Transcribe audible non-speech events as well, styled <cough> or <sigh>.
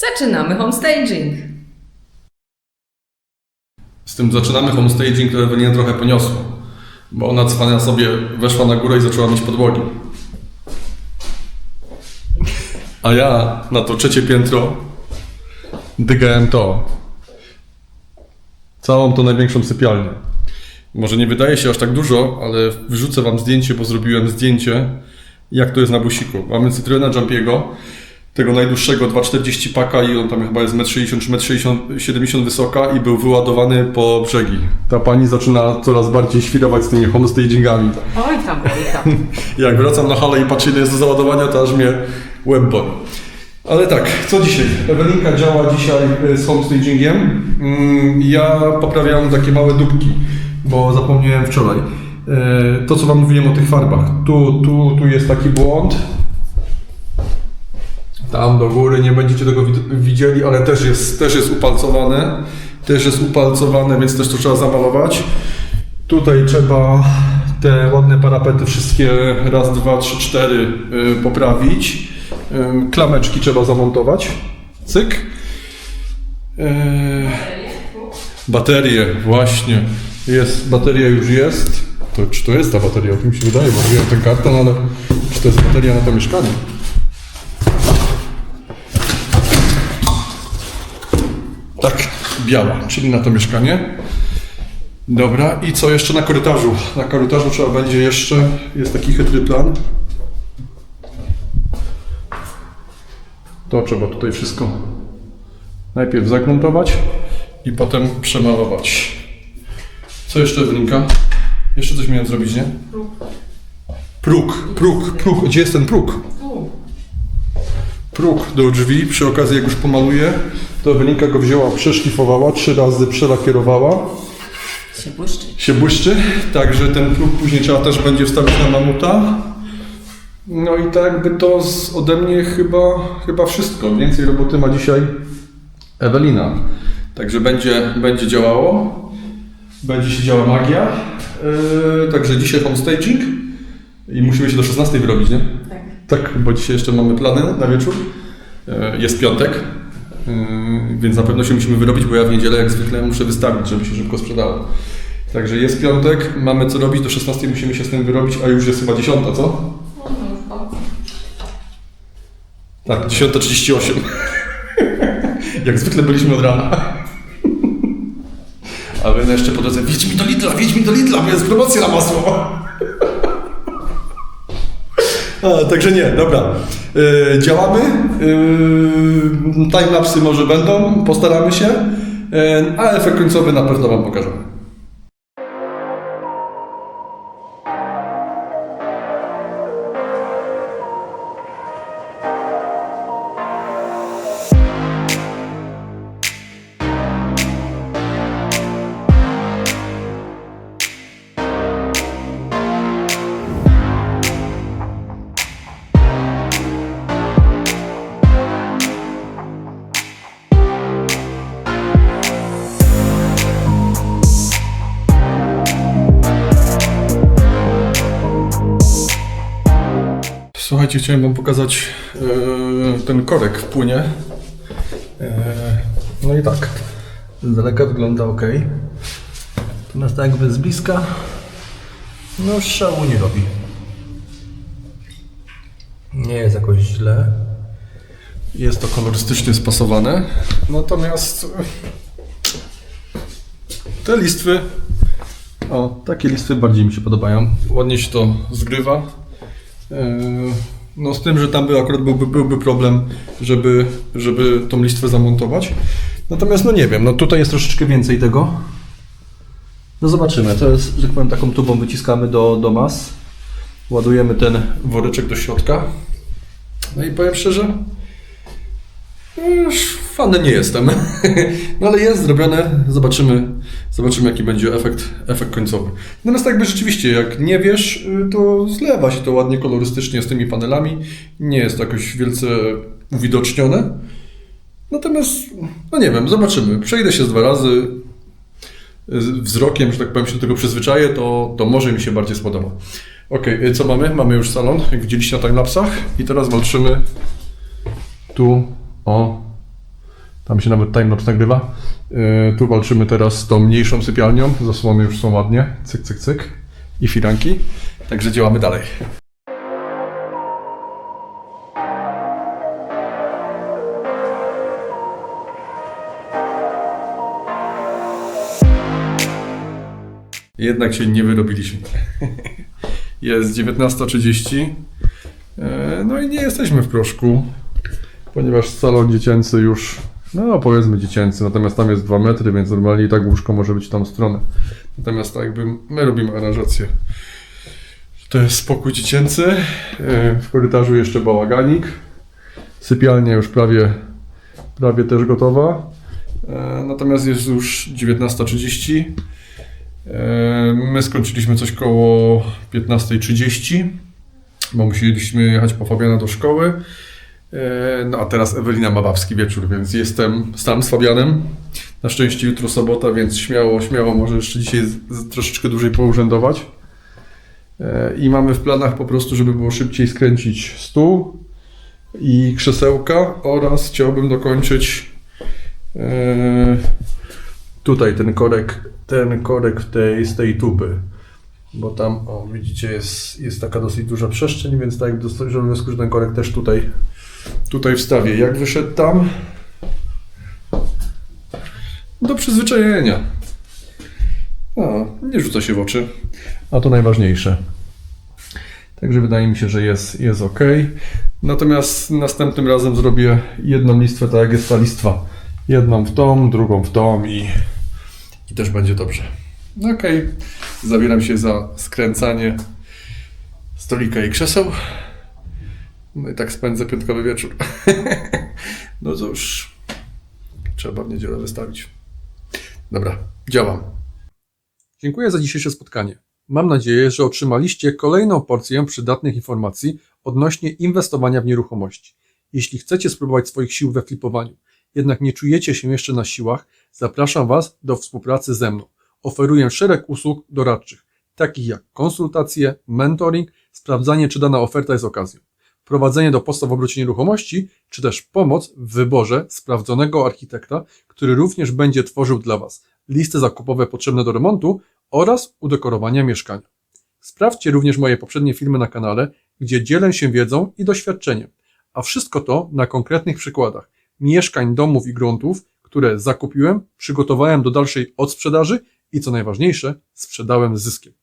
Zaczynamy homestaging. Z tym zaczynamy homestaging, które Ewelina trochę poniosło. Bo ona cwania sobie weszła na górę i zaczęła mieć podłogi. A ja na to trzecie piętro dygałem to. Całą tą największą sypialnię. Może nie wydaje się aż tak dużo, ale wrzucę wam zdjęcie, bo zrobiłem zdjęcie, jak to jest na busiku. Mamy Citroena Jumpiego, tego najdłuższego 2,40 paka i on tam chyba jest 1,60 m czy 1,70 m wysoka i był wyładowany po brzegi. Ta pani zaczyna coraz bardziej świrować z tymi homestagingami. Oj tam, oj tam. <laughs> Jak wracam na halę i patrzę ile jest do załadowania, to aż mnie łeb boli. Ale tak, co dzisiaj? Ewelinka działa dzisiaj y, z homestagingiem. Mm, Ja poprawiam takie małe dupki, bo zapomniałem wczoraj. Y, To, co Wam mówiłem o tych farbach. Tu, tu, tu jest taki błąd. Tam do góry, nie będziecie tego wid- widzieli, ale też jest, też jest upalcowane. Też jest upalcowane, więc też to trzeba zamalować. Tutaj trzeba te ładne parapety wszystkie raz, dwa, trzy, cztery y, poprawić. Klameczki trzeba zamontować. Cyk. Y, Baterie, właśnie. Jest, bateria już jest. To, czy to jest ta bateria? Tak mi się wydaje, bo wiem ten karton, ale czy to jest bateria na to mieszkanie? Tak, biała, czyli na to mieszkanie. Dobra, i co jeszcze na korytarzu? Na korytarzu trzeba będzie jeszcze, jest taki chytry plan. To trzeba tutaj wszystko najpierw zagruntować i potem przemalować. Co jeszcze, Ewelinka? Jeszcze coś miałem zrobić, nie? Próg, próg, próg. Gdzie jest ten próg? Próg do drzwi. Przy okazji, jak już pomaluję, to Ewelinka go wzięła, przeszlifowała, trzy razy przelakierowała Się błyszczy. się błyszczy, także ten próg później trzeba też będzie wstawić na mamuta. No i tak by to z, ode mnie chyba, chyba wszystko. Więcej roboty ma dzisiaj Ewelina. Także będzie, będzie działało. Będzie się działa magia. Yy, także dzisiaj homestaging. I musimy się do 16 wyrobić, nie? Tak. Tak, bo dzisiaj jeszcze mamy plany na wieczór. E, Jest piątek, więc na pewno się musimy wyrobić, bo ja w niedzielę jak zwykle muszę wystawić, żeby się szybko sprzedało. Także jest piątek, mamy co robić, do 16 musimy się z tym wyrobić, a już jest chyba 10, co? Tak, 10.38. <laughs> jak zwykle byliśmy od rana. A wy jeszcze po drodze, wiedź mi do Lidla, wiedź mi do Lidla, bo jest promocja na masło. A, także nie, dobra. Yy, działamy. Yy, timelapsy może będą, postaramy się. Yy, a efekt końcowy na pewno Wam pokażemy. Słuchajcie, chciałem Wam pokazać yy, ten korek w płynie. Yy, no i tak. Z daleka wygląda ok. Natomiast tak jakby z bliska, no szału nie robi. Nie jest jakoś źle. Jest to kolorystycznie spasowane. Natomiast te listwy, o, takie listwy bardziej mi się podobają. Ładnie się to zgrywa. Eee, No z tym, że tam by akurat byłby, byłby problem, żeby, żeby tą listwę zamontować. Natomiast no nie wiem, no tutaj jest troszeczkę więcej tego. No zobaczymy, to jest, że tak powiem, taką tubą wyciskamy do, do mas. Ładujemy ten woreczek do środka. No i powiem szczerze, już fanem nie jestem. <laughs> No ale jest zrobione, zobaczymy, zobaczymy jaki będzie efekt, efekt końcowy. Natomiast jakby rzeczywiście, jak nie wiesz, y, to zlewa się to ładnie kolorystycznie z tymi panelami. Nie jest to jakoś wielce uwidocznione. Natomiast, no nie wiem, zobaczymy. Przejdę się z dwa razy wzrokiem, że tak powiem, się do tego przyzwyczaję, to, to może mi się bardziej spodoba. Ok, co mamy? Mamy już salon, jak widzieliście na timelapsach i teraz walczymy tu o Tam się nawet timelapse nagrywa. Yy, tu walczymy teraz z tą mniejszą sypialnią. Zasłony już są ładnie. Cyk, cyk, cyk. I firanki. Także działamy dalej. Jednak się nie wyrobiliśmy. <laughs> Jest 19.30. E, No i nie jesteśmy w proszku, ponieważ salon dziecięcy już, no powiedzmy dziecięcy, natomiast tam jest 2 metry, więc normalnie i tak łóżko może być tą stronę. Natomiast tak jakby my robimy aranżację. To jest spokój dziecięcy. E, W korytarzu jeszcze bałaganik. Sypialnia już prawie, prawie też gotowa. E, Natomiast jest już 19.30. E, My skończyliśmy coś koło 15.30, bo musieliśmy jechać po Fabiana do szkoły. E, No a teraz Ewelina ma babski wieczór, więc jestem sam z Fabianem. Na szczęście jutro sobota, więc śmiało, śmiało może jeszcze dzisiaj troszeczkę dłużej pourzędować. E, I mamy w planach po prostu, żeby było szybciej skręcić stół i krzesełka oraz chciałbym dokończyć e, tutaj ten korek, ten korek tej, z tej tuby. Bo tam, o widzicie, jest, jest taka dosyć duża przestrzeń, więc tak doszedłem do wniosku, że ten korek też tutaj, tutaj wstawię. Jak wyszedł tam? Do przyzwyczajenia. Nie rzuca się w oczy. A to najważniejsze. Także wydaje mi się, że jest, jest ok. Natomiast następnym razem zrobię jedną listwę, tak jak jest ta listwa. Jedną w tą, drugą w tą i, i też będzie dobrze. Ok, zabieram się za skręcanie stolika i krzeseł. No i tak spędzę piątkowy wieczór. <laughs> no cóż, trzeba w niedzielę wystawić. Dobra, działam. Dziękuję za dzisiejsze spotkanie. Mam nadzieję, że otrzymaliście kolejną porcję przydatnych informacji odnośnie inwestowania w nieruchomości. Jeśli chcecie spróbować swoich sił we flipowaniu, jednak nie czujecie się jeszcze na siłach, zapraszam Was do współpracy ze mną. Oferuję szereg usług doradczych, takich jak konsultacje, mentoring, sprawdzanie, czy dana oferta jest okazją, prowadzenie do postaw w obrocie nieruchomości, czy też pomoc w wyborze sprawdzonego architekta, który również będzie tworzył dla Was listy zakupowe potrzebne do remontu oraz udekorowania mieszkania. Sprawdźcie również moje poprzednie filmy na kanale, gdzie dzielę się wiedzą i doświadczeniem, a wszystko to na konkretnych przykładach mieszkań, domów i gruntów, które zakupiłem, przygotowałem do dalszej odsprzedaży i co najważniejsze, sprzedałem z zyskiem.